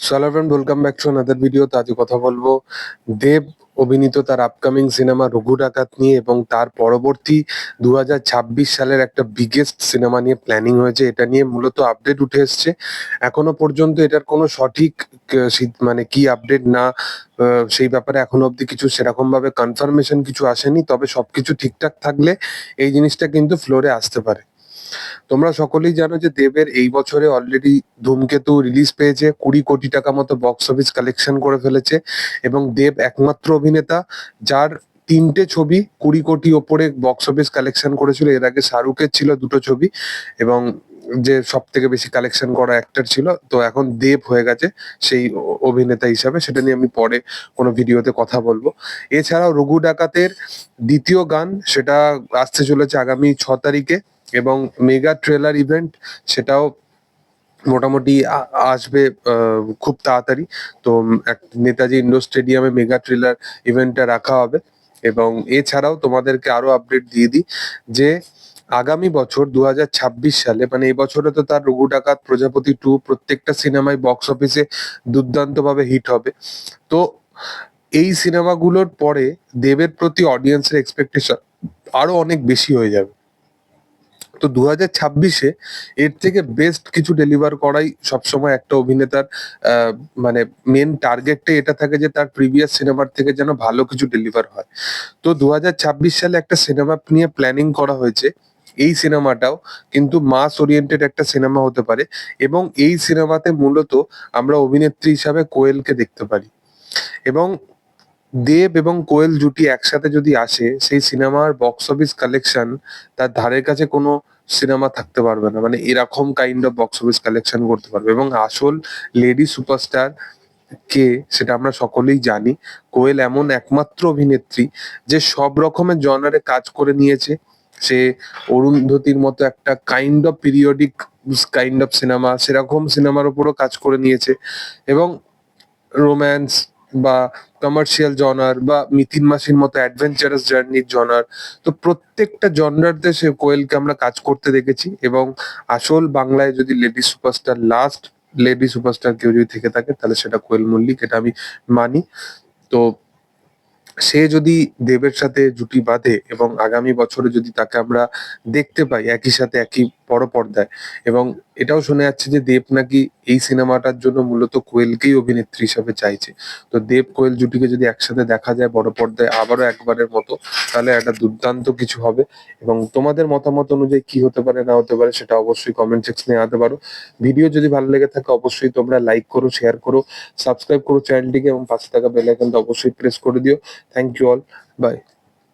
Hello friend welcome back to another video তো আজকে কথা বলব দেব অভিনীত তার আপকামিং সিনেমা রঘু ডাকাত নিয়ে এবং তার পরবর্তী দু সালের একটা বিগেস্ট সিনেমা নিয়ে প্ল্যানিং হয়েছে। এটা নিয়ে মূলত আপডেট উঠে এসছে। এখনও পর্যন্ত এটার কোনো সঠিক মানে কি আপডেট না সেই ব্যাপারে এখনও অবধি কিছু সেরকম ভাবে কনফার্মেশন কিছু আসেনি। তবে সবকিছু ঠিকঠাক থাকলে এই জিনিসটা কিন্তু ফ্লোরে আসতে পারে। তোমরা সকলেই জানো যে দেবের এই বছরে অলরেডি ধূমকেতু রিলিজ পেয়েছে, কুড়ি কোটি টাকা মতো বক্স অফিস কালেকশন করে ফেলেছে এবং দেব একমাত্র অভিনেতা যার তিনটে ছবি কুড়ি কোটি ওপরে বক্স অফিস কালেকশন করেছিল। এর আগে শাহরুখের ছিল দুটো ছবি এবং যে সব থেকে বেশি কালেকশন করা অ্যাক্টর ছিল, তো এখন দেব হয়ে গেছে সেই অভিনেতা হিসাবে। সেটা নিয়ে আমি পরে কোনো ভিডিওতে কথা বলব। এছাড়াও রঘু ডাকাতের দ্বিতীয় গান, সেটা আসতে চলেছে আগামী ছ তারিখে এবং মেগা ট্রেলার ইভেন্ট, সেটাও মোটামুটি আসবে খুব তাড়াতাড়ি। তো নেতাজি ইন্ডোর স্টেডিয়ামে মেগা ট্রেলার ইভেন্টটা রাখা হবে। এবং এছাড়াও তোমাদেরকে আরও আপডেট দিয়ে দিই যে আগামী বছর দু হাজার ছাব্বিশ সালে মানে এই বছরে তো তার রঘু ডাকাত প্রজাপতি টু প্রত্যেকটা সিনেমায় বক্স অফিসে দুর্দান্ত ভাবে হিট হবে। তো এই সিনেমাগুলোর পরে দেবের প্রতি অডিয়েন্সের এক্সপেকটেশন আরও অনেক বেশি হয়ে যাবে। তো দু হাজার ছাব্বিশে এর থেকে বেস্ট কিছু ডেলিভার করাই সবসময় একটা অভিনেতার মানে মেন টার্গেটটা এটা থাকে যে তার প্রিভিয়াস সিনেমার থেকে যেন ভালো কিছু ডেলিভার হয়। তো দু হাজার ছাব্বিশ সালে একটা সিনেমা নিয়ে প্ল্যানিং করা হয়েছে। এই সিনেমাটাও কিন্তু মাস ওরিয়েন্টেড একটা সিনেমা হতে পারে এবং এই সিনেমাতে মূলত আমরা অভিনেত্রী হিসাবে কোয়েলকে দেখতে পারি। এবং দেব এবং কোয়েল জুটি একসাথে যদি আসে, সেই সিনেমার বক্স অফিস কালেকশন তার ধারের কাছে কোনো সিনেমা থাকতে পারবে না। মানে এরকম kind of box office collection করতে পারবে। এবং আসল লেডি সুপারস্টার কে সেটা আমরা সকলেই জানি, কোয়েল এমন একমাত্র অভিনেত্রী যে সব রকমের জনারে কাজ করে নিয়েছে। সে অরুন্ধতির মতো একটা kind of periodic kind of cinema সেরকম সিনেমার উপরও কাজ করে নিয়েছে। এবং রোম্যান্স বা কমার্শিয়াল জনার বা মিথিন মাসির মতো অ্যাডভেঞ্চারাস জার্নির জনার তো প্রত্যেকটা জনারতে সে কোয়েলকে আমরা কাজ করতে দেখেছি এবং আসল বাংলায় যদি lady superstar last lady superstar কেউ যদি থেকে থাকে, তাহলে সেটা কোয়েল মল্লিক, এটা আমি মানি। তো সে যদি দেবের সাথে জুটি বাঁধে এবং আগামী বছরে যদি তাকে আমরা দেখতে পাই, একই সাথে একই বড় পর্দায়। এবং এটাও শোনা যাচ্ছে যে দেব নাকি এই সিনেমাটার জন্য মূলত কোয়েলকেই অভিনেত্রী হিসাবে চাইছে। তো দেব, কোয়েল জুটিকে যদি একসাথে দেখা যায় বড় পর্দায় আবারও একবারের মতো, তাহলে একটা দুর্দান্ত কিছু হবে। এবং তোমাদের মতামত অনুযায়ী কি হতে পারে, না হতে পারে, সেটা অবশ্যই কমেন্ট সেকশনে আনতে পারো। ভিডিও যদি ভালো লেগে থাকে, অবশ্যই তোমরা লাইক করো শেয়ার করো সাবস্ক্রাইব করো চ্যানেলটিকে এবং পাশে থাকা বেল আইকনটা অবশ্যই প্রেস করে দিও। Thank you all by